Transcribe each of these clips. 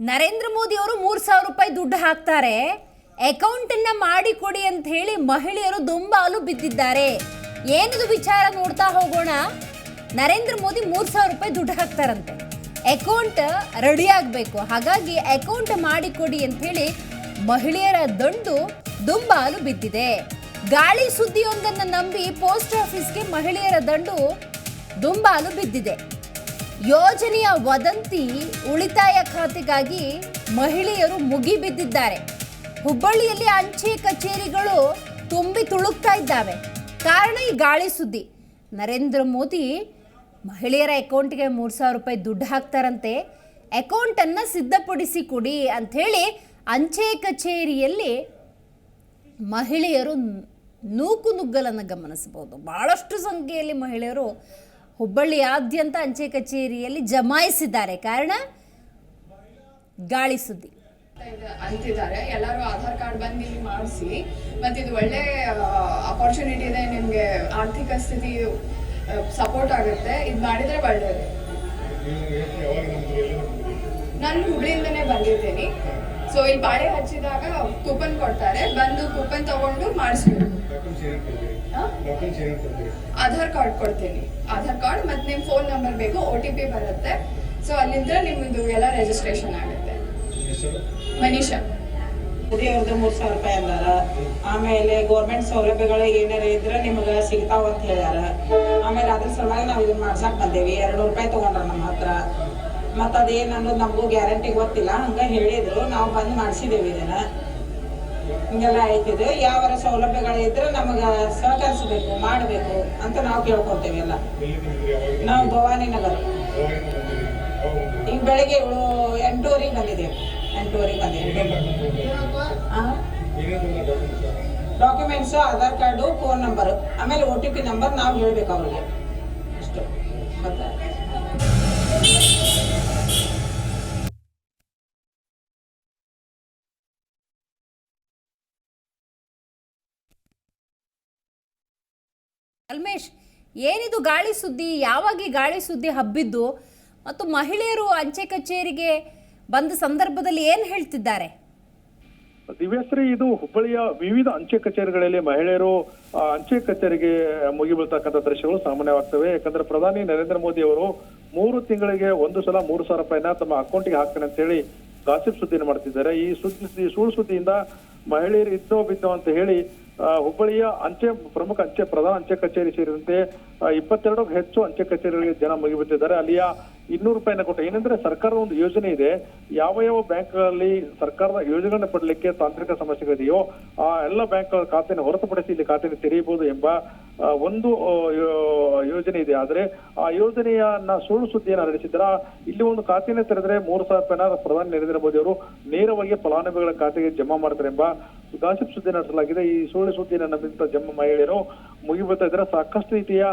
ನರೇಂದ್ರ ಮೋದಿ ಅವರು ಮೂರು ಸಾವಿರ ರೂಪಾಯಿ ದುಡ್ಡು ಹಾಕ್ತಾರೆ. ಅಕೌಂಟನ್ನ ಮಾಡಿಕೊಡಿ ಅಂತ ಹೇಳಿ ಮಹಿಳೆಯರು ದುಂಬಾಲು ಬಿದ್ದಿದ್ದಾರೆ. ಏನದು ವಿಚಾರ ನೋಡ್ತಾ ಹೋಗೋಣ. ನರೇಂದ್ರ ಮೋದಿ ಮೂರು ಸಾವಿರ ರೂಪಾಯಿ ದುಡ್ಡು ಹಾಕ್ತಾರಂತೆ. ಅಕೌಂಟ್ ರೆಡಿ ಆಗಬೇಕು. ಹಾಗಾಗಿ ಅಕೌಂಟ್ ಮಾಡಿಕೊಡಿ ಅಂತ ಹೇಳಿ ಮಹಿಳೆಯರ ದಂಡು ದುಂಬಾಲು ಬಿದ್ದಿದೆ. ಗಾಳಿ ಸುದ್ದಿಯೊಂದನ್ನು ನಂಬಿ ಪೋಸ್ಟ್ ಆಫೀಸ್ಗೆ ಮಹಿಳೆಯರ ದಂಡು ದುಂಬಾಲು ಬಿದ್ದಿದೆ. ಯೋಜನೆಯ ವದಂತಿ ಉಳಿತಾಯ ಖಾತೆಗಾಗಿ ಮಹಿಳೆಯರು ಮುಗಿಬಿದ್ದಿದ್ದಾರೆ ಹುಬ್ಬಳ್ಳಿಯಲ್ಲಿ ಅಂಚೆ ಕಚೇರಿಗಳು ತುಂಬಿ ತುಳುಕ್ತಾ ಇದ್ದಾವೆ. ಕಾರಣ ಈ ಗಾಳಿ ಸುದ್ದಿ. ನರೇಂದ್ರ ಮೋದಿ ಮಹಿಳೆಯರ ಅಕೌಂಟ್ಗೆ ಮೂರು ಸಾವಿರ ರೂಪಾಯಿ ದುಡ್ಡು ಹಾಕ್ತಾರಂತೆ. ಅಕೌಂಟನ್ನು ಸಿದ್ಧಪಡಿಸಿ ಕೊಡಿ ಅಂಥೇಳಿ ಅಂಚೆ ಕಚೇರಿಯಲ್ಲಿ ಮಹಿಳೆಯರು ನೂಕು ನುಗ್ಗಲನ್ನು ಗಮನಿಸಬಹುದು. ಬಹಳಷ್ಟು ಸಂಖ್ಯೆಯಲ್ಲಿ ಮಹಿಳೆಯರು ಹುಬ್ಬಳ್ಳಿಯಾದ್ಯಂತ ಅಂಚೆ ಕಚೇರಿಯಲ್ಲಿ ಜಮಾಯಿಸಿದ್ದಾರೆ. ಕಾರಣ ಗಾಳಿ ಸುದ್ದಿ. ಅಂತಿದ್ದಾರೆ. ಎಲ್ಲರೂ ಆಧಾರ್ ಕಾರ್ಡ್ ಬಂದು ಇಲ್ಲಿ ಮಾಡಿಸಿ, ಮತ್ತೆ ಇದು ಒಳ್ಳೆ ಅಪರ್ಚುನಿಟಿ ಇದೆ, ನಿಮಗೆ ಆರ್ಥಿಕ ಸ್ಥಿತಿ ಸಪೋರ್ಟ್ ಆಗುತ್ತೆ. ಇದು ಮಾಡಿದರೆ ಒಳ್ಳೇದು. ನಾನು ಹುಬ್ಳಿಯಿಂದನೇ ಬಂದಿದ್ದೀನಿ. ಸೊ ಇಲ್ಲಿ ಬಾಳೆ ಹಚ್ಚಿದಾಗ ಕೂಪನ್ ಕೊಡ್ತಾರೆ. ಬಂದು ಕೂಪನ್ ತಗೊಂಡು ಮಾಡಿಸ್ಬೇಕು? ಆಧಾರ್ ಕಾರ್ಡ್ ಕೊಡ್ತೀನಿ. ಆಧಾರ್ ಕಾರ್ಡ್ ಮತ್ತು ನಿಮ್ಮ ಫೋನ್ ನಂಬರ್ ಬೇಕು ಒ ಟಿ ಪಿ ಬರುತ್ತೆ. ಸೊ ಅಲ್ಲಿಂದ ನಿಮ್ಮದು ಎಲ್ಲ ರಿಜಿಸ್ಟ್ರೇಷನ್ ಆಗುತ್ತೆ. ಮನೀಷಾ. ಮೋದಿಯವ್ರದ್ದು ಮೂರು ಸಾವಿರ ರೂಪಾಯಿ ಅಂದಾರ. ಆಮೇಲೆ ಗೌರ್ಮೆಂಟ್ ಸೌಲಭ್ಯಗಳು ಏನಾರ ಇದ್ರೆ ನಿಮಗೆ ಸಿಗ್ತಾವ ಅಂತ ಹೇಳ್ಯಾರ. ಆಮೇಲೆ ಅದ್ರ ಸಲುವಾಗಿ ನಾವು ಇದನ್ನ ಮಾಡ್ಸಕ್ ಬಂದೇವಿ. ಎರಡು ರೂಪಾಯಿ ತಗೊಂಡ್ರ ನಮ್ಮ ಹತ್ರ. ಮತ್ತು ಅದೇನು ಅನ್ನೋದು ನಮಗೂ ಗ್ಯಾರಂಟಿ ಗೊತ್ತಿಲ್ಲ. ಹಂಗೆ ಹೇಳಿದ್ರು. ನಾವು ಬಂದು ಮಾಡಿಸಿದ್ದೇವೆ ಇದನ್ನ. ಹಿಂಗೆಲ್ಲ ಐತಿದು ಯಾವ ಸೌಲಭ್ಯಗಳು ಇದ್ರೆ ನಮಗೆ ಸಹಕರಿಸಬೇಕು, ಮಾಡಬೇಕು ಅಂತ ನಾವು ಕೇಳ್ಕೊತೇವೆ ಎಲ್ಲ. ನಾವು ಭವಾನಿ ನಗರ. ಈಗ ಬೆಳಿಗ್ಗೆ ಏಳು, ಎಂಟೂವರೆಗೆ ಬಂದಿದ್ದೇವೆ. ಎಂಟೂವರೆಗೆ ಬಂದಿದ್ದೇವೆ. Documents, Aadhaar card, phone number, ಆಮೇಲೆ ಒ ಟಿ ಪಿ ನಂಬರ್ ನಾವು ಹೇಳ್ಬೇಕು ಅವ್ರಿಗೆ. ಅಷ್ಟು. ಮತ್ತೆ? ಅಲ್ಮೇಶ್, ಏನಿದು ಗಾಳಿ ಸುದ್ದಿ? ಯಾವಾಗ ಗಾಳಿ ಸುದ್ದಿ ಹಬ್ಬಿದ್ದು? ಮತ್ತು ಮಹಿಳೆಯರು ಅಂಚೆ ಕಚೇರಿಗೆ ಬಂದ ಸಂದರ್ಭದಲ್ಲಿ ಏನು ಹೇಳ್ತಿದ್ದಾರೆ? ದಿವ್ಯಶ್ರೀ ಇದು ಹುಬ್ಬಳ್ಳಿಯ ವಿವಿಧ ಅಂಚೆ ಕಚೇರಿಗಳಲ್ಲಿ ಮಹಿಳೆಯರು ಅಂಚೆ ಕಚೇರಿಗೆ ಮುಗಿಬೀಳ್ತಕ್ಕಂಥ ದೃಶ್ಯಗಳು ಸಾಮಾನ್ಯವಾಗ್ತವೆ. ಯಾಕಂದ್ರೆ ಪ್ರಧಾನಿ ನರೇಂದ್ರ ಮೋದಿ ಅವರು ಮೂರು ತಿಂಗಳಿಗೆ ಒಂದು ಸಲ ಮೂರು ಸಾವಿರ ರೂಪಾಯಿನ ತಮ್ಮ ಅಕೌಂಟ್ಗೆ ಹಾಕ್ತಾನೆ ಅಂತ ಹೇಳಿ ಗಾಸಿಪ್ ಸುದ್ದಿನ ಮಾಡ್ತಿದ್ದಾರೆ. ಈ ಸುದ್ದಿ ಸುಳ್ಳು ಸುದ್ದಿಯಿಂದ ಮಹಿಳೆಯರು ಇದ್ದೋ ಬಿದ್ದೋ ಅಂತ ಹೇಳಿ ಹುಬ್ಬಳ್ಳಿಯ ಅಂಚೆ ಪ್ರಮುಖ ಅಂಚೆ ಪ್ರಧಾನ ಅಂಚೆ ಕಚೇರಿ ಸೇರಿದಂತೆ ಇಪ್ಪತ್ತೆರಡಕ್ಕೂ ಹೆಚ್ಚು ಅಂಚೆ ಕಚೇರಿಗಳಿಗೆ ಜನ ಮುಗಿಬಿಟ್ಟಿದ್ದಾರೆ ಅಲ್ಲಿಯ ಇನ್ನೂರು ರೂಪಾಯಿನ ಕೊಟ್ಟು ಏನಂದ್ರೆ ಸರ್ಕಾರದ ಒಂದು ಯೋಜನೆ ಇದೆ. ಯಾವ ಯಾವ ಬ್ಯಾಂಕ್ಗಳಲ್ಲಿ ಸರ್ಕಾರದ ಯೋಜನೆಗಳನ್ನ ಪಡಲಿಕ್ಕೆ ತಾಂತ್ರಿಕ ಸಮಸ್ಯೆಗಳಿದೆಯೋ ಆ ಎಲ್ಲ ಬ್ಯಾಂಕ್ಗಳ ಖಾತೆಯನ್ನು ಹೊರತುಪಡಿಸಿ ಇಲ್ಲಿ ಖಾತೆಯನ್ನು ತೆರೆಯಬಹುದು ಎಂಬ ಒಂದು ಯೋಜನೆ ಇದೆ. ಆದ್ರೆ ಆ ಯೋಜನೆಯನ್ನ ಸುಳ್ಳು ಸುದ್ದಿಯನ್ನು ನಡೆಸಿದ್ರ? ಇಲ್ಲಿ ಒಂದು ಖಾತೆಯನ್ನು ತೆರೆದ್ರೆ ಮೂರು ಸಾವಿರ ರೂಪಾಯಿನ ಪ್ರಧಾನಿ ನರೇಂದ್ರ ಮೋದಿ ಅವರು ನೇರವಾಗಿ ಫಲಾನುಭವಿಗಳ ಖಾತೆಗೆ ಜಮಾ ಮಾಡ್ತಾರೆ ಎಂಬ ಗಾಸಿಪ್ ಸುದ್ದಿ ನಡೆಸಲಾಗಿದೆ. ಈ ಸುಳ್ಳು ಸುದ್ದಿಯನ್ನು ನಂಬಿದಂತ ಜಮ್ಮ ಮಹಿಳೆಯರು ಮುಗಿಬೀಳ್ತಾ ಇದ್ರೆ ಸಾಕಷ್ಟು ರೀತಿಯ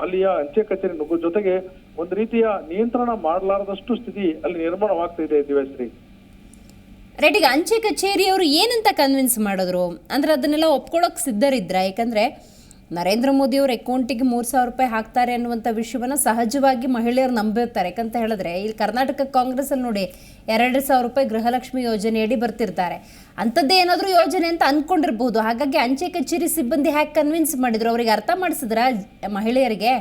ಅಲ್ಲಿಯ ಅಂಚೆ ಕಚೇರಿ ನುಗ್ಗು ಜೊತೆಗೆ ಒಂದು ರೀತಿಯ ನಿಯಂತ್ರಣ ಮಾಡಲಾರದಷ್ಟು ಸ್ಥಿತಿ ಅಲ್ಲಿ ನಿರ್ಮಾಣವಾಗ್ತಾ ಇದೆ ದಿವ್ಯಶ್ರೀ. ರೈಟ್ ಈಗ ಅಂಚೆ ಕಚೇರಿಯವರು ಏನಂತ ಕನ್ವಿನ್ಸ್ ಮಾಡಿದ್ರು? ಅಂದ್ರೆ ಅದನ್ನೆಲ್ಲ ಒಪ್ಕೊಳ್ಳೋಕೆ ಸಿದ್ಧರಿದ್ರ? ಯಾಕಂದ್ರೆ ನರೇಂದ್ರ ಮೋದಿ ಅವರು ಅಕೌಂಟಿಗೆ ಮೂರು ಸಾವಿರ ರೂಪಾಯಿ ಹಾಕ್ತಾರೆ ಅನ್ನುವಂಥ ವಿಷಯವನ್ನು ಸಹಜವಾಗಿ ಮಹಿಳೆಯರು ನಂಬಿರ್ತಾರೆ ಯಾಕಂತ ಹೇಳಿದ್ರೆ, ಇಲ್ಲಿ ಕರ್ನಾಟಕ ಕಾಂಗ್ರೆಸ್ಸಲ್ಲಿ ನೋಡಿ ಎರಡು ಸಾವಿರ ರೂಪಾಯಿ ಗೃಹಲಕ್ಷ್ಮಿ ಯೋಜನೆಯಡಿ ಬರ್ತಿರ್ತಾರೆ. ಅಂಥದ್ದೇ ಏನಾದರೂ ಯೋಜನೆ ಅಂತ ಅಂದ್ಕೊಂಡಿರ್ಬೋದು ಹಾಗಾಗಿ ಅಂಚೆ ಕಚೇರಿ ಸಿಬ್ಬಂದಿ ಹ್ಯಾಕ್ ಕನ್ವಿನ್ಸ್ ಮಾಡಿದ್ರು. ಅವರಿಗೆ ಅರ್ಥ ಮಾಡಿಸಿದ್ರ ಮಹಿಳೆಯರಿಗೆ?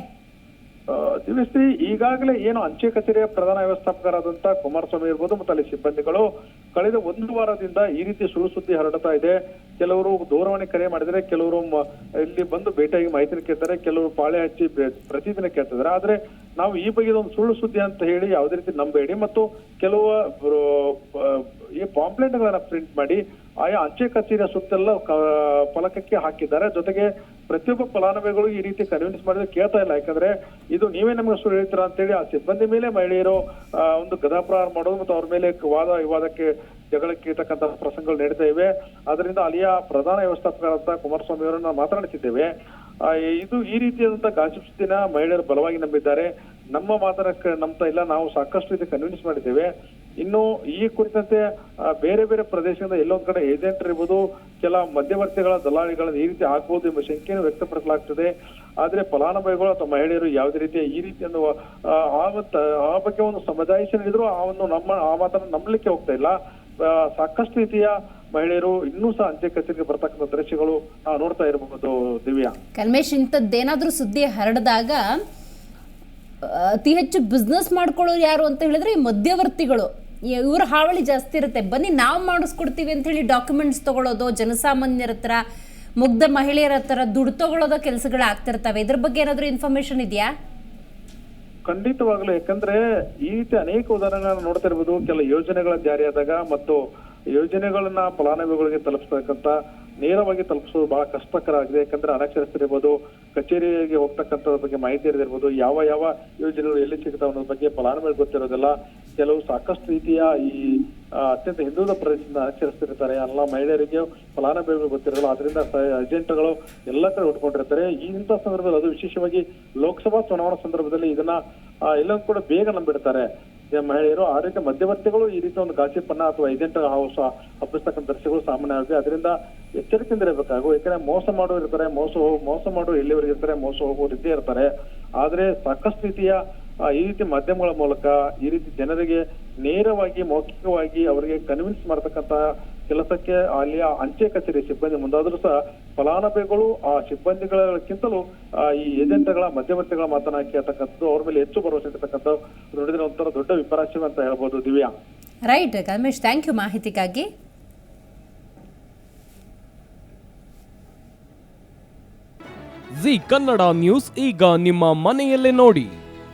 ದಿವ್ಯಶ್ರೀ ಈಗಾಗಲೇ ಏನು ಅಂಚೆ ಕಚೇರಿಯ ಪ್ರಧಾನ ವ್ಯವಸ್ಥಾಪಕರಾದಂತ ಕುಮಾರಸ್ವಾಮಿ ಇರ್ಬೋದು, ಮತ್ತು ಅಲ್ಲಿ ಸಿಬ್ಬಂದಿಗಳು ಕಳೆದ ಒಂದು ವಾರದಿಂದ ಈ ರೀತಿ ಸುಳ್ಳು ಸುದ್ದಿ ಹರಡ್ತಾ ಇದೆ. ಕೆಲವರು ದೂರವಾಣಿ ಕರೆ ಮಾಡಿದರೆ, ಕೆಲವರು ಇಲ್ಲಿ ಬಂದು ಭೇಟಿಯಾಗಿ ಮಾಹಿತಿ ಕೇಳ್ತಾರೆ, ಕೆಲವರು ಪಾಳೆ ಹಚ್ಚಿ ಪ್ರತಿದಿನ ಕೇಳ್ತಿದ್ದಾರೆ. ಆದ್ರೆ ನಾವು ಈ ಬಗ್ಗೆ ಒಂದು ಸುಳ್ಳು ಸುದ್ದಿ ಅಂತ ಹೇಳಿ ಯಾವುದೇ ರೀತಿ ನಂಬೇಡಿ. ಮತ್ತು ಕೆಲವು ಈ ಪಾಂಪ್ಲೆಟ್ ಗಳನ್ನ ಪ್ರಿಂಟ್ ಮಾಡಿ ಆಯಾ ಅಂಚೆ ಕಚೇರಿಯ ಸುತ್ತೆಲ್ಲ ಫಲಕಕ್ಕೆ ಹಾಕಿದ್ದಾರೆ. ಜೊತೆಗೆ ಪ್ರತಿಯೊಬ್ಬ ಫಲಾನುಭವಿಗಳು ಈ ರೀತಿ ಕನ್ವಿನ್ಸ್ ಮಾಡಿದ್ರೆ ಕೇಳ್ತಾ ಇಲ್ಲ. ಯಾಕಂದ್ರೆ ಇದು ನೀವೇ ನಮಗೆ ಸುಳ್ಳು ಹೇಳ್ತೀರಾ ಅಂತೇಳಿ ಆ ಸಿಬ್ಬಂದಿ ಮೇಲೆ ಮಹಿಳೆಯರು ಒಂದು ಗದಾಪ್ರಹಾರ ಮಾಡೋದು ಮತ್ತು ಅವ್ರ ಮೇಲೆ ವಾದ ವಿವಾದಕ್ಕೆ ಜಗಳಕ್ಕೆ ಇರ್ತಕ್ಕಂಥ ಪ್ರಸಂಗಗಳು ನಡೀತಾ ಇವೆ. ಅದರಿಂದ ಅಲ್ಲಿಯ ಪ್ರಧಾನ ವ್ಯವಸ್ಥಾಪಕರಾದಂತಹ ಕುಮಾರಸ್ವಾಮಿ ಅವರನ್ನು ಮಾತನಾಡಿಸಿದ್ದೇವೆ ಆ, ಇದು ಈ ರೀತಿಯಾದಂತಹ ಗಾಸಿಪ್ ಸುದ್ದಿನ ಮಹಿಳೆಯರು ಬಲವಾಗಿ ನಂಬಿದ್ದಾರೆ. ನಮ್ಮ ಮಾತನ್ನ ಕ- ನಂಬ್ತಾ ಇಲ್ಲ. ನಾವು ಸಾಕಷ್ಟು ರೀತಿ ಕನ್ವಿನ್ಸ್ ಮಾಡಿದ್ದೇವೆ. ಇನ್ನು ಈ ಕುರಿತಂತೆ ಬೇರೆ ಬೇರೆ ಪ್ರದೇಶದಿಂದ ಎಲ್ಲೊಂದ್ ಕಡೆ ಏಜೆಂಟ್ ಇರ್ಬೋದು ಕೆಲ ಮಧ್ಯವರ್ತಿಗಳ ದಲಾಳಿಗಳನ್ನ ಈ ರೀತಿ ಆಗ್ಬೋದು ಎಂಬ ಶಂಕೆಯನ್ನು ವ್ಯಕ್ತಪಡಿಸಲಾಗ್ತದೆ. ಆದ್ರೆ ಫಲಾನುಭವಿಗಳು ಅಥವಾ ಮಹಿಳೆಯರು ಯಾವುದೇ ರೀತಿಯ ಈ ರೀತಿ ಒಂದು ಆ, ಬಗ್ಗೆ ಒಂದು ಸಮಜಾಯಿಷಿ ನೀಡಿದ್ರು ಆ ಒಂದು ನಮ್ಮ ಆ ಮಾತನ್ನು ನಂಬಲಿಕ್ಕೆ ಹೋಗ್ತಾ ಇಲ್ಲ. ಸಾಕಷ್ಟು ರೀತಿಯ ಮಹಿಳೆಯರು ಇನ್ನೂ ಸಹ ಅಂಚೆ ಕಚೇರಿಗೆ ಬರ್ತಕ್ಕಂಥ ದೃಶ್ಯಗಳು ನೋಡ್ತಾ ಇರಬಹುದು ದಿವ್ಯಾ. ಕಲ್ಮೇಶ್ ಇಂಥದ್ದೇನಾದ್ರೂ ಸುದ್ದಿ ಹರಡಿದಾಗ ಅತಿ ಹೆಚ್ಚು ಬಿಸ್ನೆಸ್ ಮಾಡ್ಕೊಳ್ಳೋರು ಯಾರು ಅಂತ ಹೇಳಿದ್ರೆ ಈ ಮಧ್ಯವರ್ತಿಗಳು. ಇವ್ರ ಹಾವಳಿ ಜಾಸ್ತಿ ಇರುತ್ತೆ. ಬನ್ನಿ ನಾವು ಮಾಡಿಸ್ಕೊಡ್ತೀವಿ ಅಂತ ಹೇಳಿ ಡಾಕ್ಯುಮೆಂಟ್ಸ್ ತಗೊಳ್ಳೋದು ಜನಸಾಮಾನ್ಯರ ಹತ್ರ, ಮುಗ್ಧ ಮಹಿಳೆಯರ ಹತ್ರ ದುಡ್ಡು ತಗೊಳ್ಳೋದು ಕೆಲಸಗಳು ಆಗ್ತಿರ್ತವೆ. ಇದ್ರ ಬಗ್ಗೆ ಏನಾದರೂ ಇನ್ಫಾರ್ಮೇಶನ್ ಇದೆಯಾ? ಖಂಡಿತವಾಗ್ಲೂ. ಯಾಕಂದ್ರೆ ಈ ರೀತಿ ಅನೇಕ ಉದಾಹರಣೆಗಳನ್ನ ನೋಡ್ತಾ ಇರ್ಬೋದು. ಕೆಲ ಯೋಜನೆಗಳ ಜಾರಿಯಾದಾಗ ಮತ್ತು ಯೋಜನೆಗಳನ್ನ ಫಲಾನುಭವಿಗಳಿಗೆ ತಲುಪಿಸ್ತಕ್ಕಂತ ನೇರವಾಗಿ ತಲುಪಿಸೋದು ಬಹಳ ಕಷ್ಟಕರ ಆಗಿದೆ. ಯಾಕಂದ್ರೆ ಅನಕ್ಷರಸ್ಥರಿರ್ಬೋದು ಕಚೇರಿಗೆ ಹೋಗ್ತಕ್ಕಂಥದ್ರ ಬಗ್ಗೆ ಮಾಹಿತಿ ಇರದಿರ್ಬೋದು ಯಾವ ಯಾವ ಯೋಜನೆಗಳು ಎಲ್ಲಿ ಸಿಗ್ತಾವ ಅನ್ನೋದ್ರ ಬಗ್ಗೆ ಫಲಾನುಭವಿ ಗೊತ್ತಿರೋದಿಲ್ಲ. ಕೆಲವು ಸಾಕಷ್ಟು ರೀತಿಯ ಈ ಅತ್ಯಂತ ಹಿಂದುಳಿದ ಪ್ರದೇಶದಿಂದ ಆಚರಿಸ್ತಿರ್ತಾರೆ. ಎಲ್ಲ ಮಹಿಳೆಯರಿಗೆ ಫಲಾನುಭವಿಗಳು ಗೊತ್ತಿರಲ್ಲ. ಅದರಿಂದ ಏಜೆಂಟ್ಗಳು ಎಲ್ಲ ಕಡೆ ಉಟ್ಕೊಂಡಿರ್ತಾರೆ ಈ ಇಂಥ ಸಂದರ್ಭದಲ್ಲಿ ಅದು ವಿಶೇಷವಾಗಿ ಲೋಕಸಭಾ ಚುನಾವಣಾ ಸಂದರ್ಭದಲ್ಲಿ ಇದನ್ನ ಎಲ್ಲರೂ ಕೂಡ ಬೇಗ ನಂಬಿಡ್ತಾರೆ. ಮಹಿಳೆಯರು ಆ ರೀತಿ ಮಧ್ಯವರ್ತಿಗಳು ಈ ರೀತಿ ಒಂದು ಗಾಸಿಪನ್ನ ಅಥವಾ ಏಜೆಂಟ್ ಹೌಸ್ ಹಬ್ಬಿಸ್ತಕ್ಕಂಥ ದೃಶ್ಯಗಳು ಸಾಮಾನ್ಯವಾಗಿ. ಅದರಿಂದ ಎಚ್ಚರಿಕೆಯಿಂದ ಇರಬೇಕಾಗು. ಯಾಕಂದ್ರೆ ಮೋಸ ಮಾಡೋರು ಇರ್ತಾರೆ, ಮೋಸ ಹೋಗ್ ಮೋಸ ಮಾಡೋ ಎಲ್ಲಿವರೆಗೆ ಇರ್ತಾರೆ ಮೋಸ ಹೋಗೋರು ಇದ್ದೇ ಇರ್ತಾರೆ. ಆದ್ರೆ ಸಾಕಷ್ಟು ರೀತಿಯ ಈ ರೀತಿ ಮಾಧ್ಯಮಗಳ ಮೂಲಕ ಈ ರೀತಿ ಜನರಿಗೆ ನೇರವಾಗಿ ಮೌಖಿಕವಾಗಿ ಅವರಿಗೆ ಕನ್ವಿನ್ಸ್ ಮಾಡತಕ್ಕಂತ ಕೆಲಸಕ್ಕೆ ಅಲ್ಲಿಯ ಅಂಚೆ ಕಚೇರಿ ಸಿಬ್ಬಂದಿ ಮುಂದಾದ್ರೂ ಸಹ ಫಲಾನುಭವಿಗಳು ಆ ಸಿಬ್ಬಂದಿಗಳಕ್ಕಿಂತಲೂ ಆ, ಈ ಏಜೆಂಟ್ಗಳ ಮಧ್ಯವರ್ತಿಗಳ ಮಾತನ್ನ ಕೇಳ್ತಕ್ಕಂಥದ್ದು ಅವ್ರ ಮೇಲೆ ಹೆಚ್ಚು ಭರವಸೆ ಇರ್ತಕ್ಕಂಥ ನೋಡಿದ್ರೆ ಒಂಥರ ದೊಡ್ಡ ವಿಪರಾಶ್ಯ ಅಂತ ಹೇಳ್ಬೋದು Divya. Right Kalmesh thank you ಮಾಹಿತಿಗಾಗಿ. ಜಿ ಕನ್ನಡ ನ್ಯೂಸ್ ಈಗ ನಿಮ್ಮ ಮನೆಯಲ್ಲೇ ನೋಡಿ.